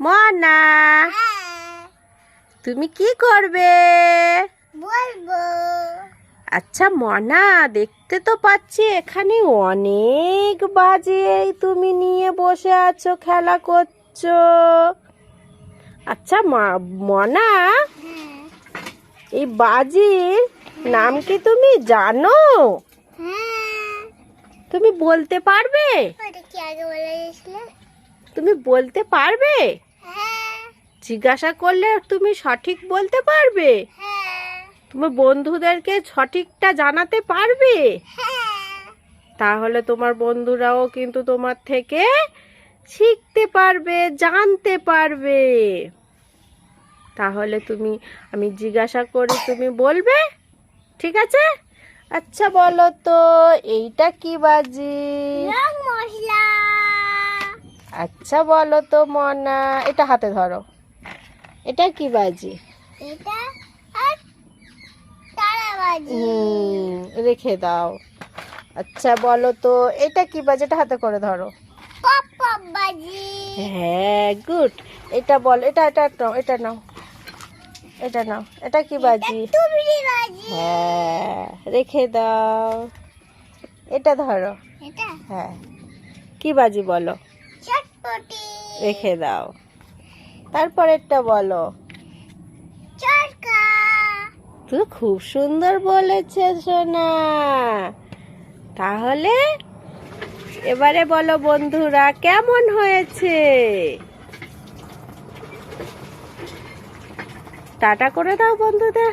মনা হ্যাঁ। তুমি কি করবে? বলব। আচ্ছা মনা দেখতে তো পাচ্ছি এখানে অনেক বাজে তুমি নিয়ে বসে আছো খেলা করছ। আচ্ছা মনা হ্যাঁ। এই বাজির নাম কি তুমি জানো? হ্যাঁ। তুমি বলতে পারবে? তুমি বলতে পারবে? হ্যাঁ। জিজ্ঞাসা করলে তুমি সঠিক বলতে পারবে? হ্যাঁ। তোমার বন্ধুদেরকে সঠিকটা জানাতে পারবে? হ্যাঁ। তাহলে তোমার বন্ধুরাও কিন্তু তোমার থেকে শিখতে পারবে জানতে পারবে। তাহলে তুমি আমি জিজ্ঞাসা করি তুমি বলবে? ঠিক আছে? আচ্ছা বলো তো এইটা কি বাজি? আচ্ছা বলো তো মনা এটা হাতে ধরো। এটা কি বাজি? এটা রেখে দাও। আচ্ছা বলো তো এটা কি বাজি? এটা হাতে করে ধরো। হ্যাঁ গুড। এটা বল এটা এটা নাও এটা নাও। এটা নাও এটা কি বাজি? হ্যাঁ রেখে দাও। এটা ধরো। হ্যাঁ। কি বাজি বলো? রেখে দাও। তারপর একটা বলো তুই খুব সুন্দর বলেছে সোনা। তাহলে এবারে বলো বন্ধুরা কেমন হয়েছে? টাটা করে দাও বন্ধুদের।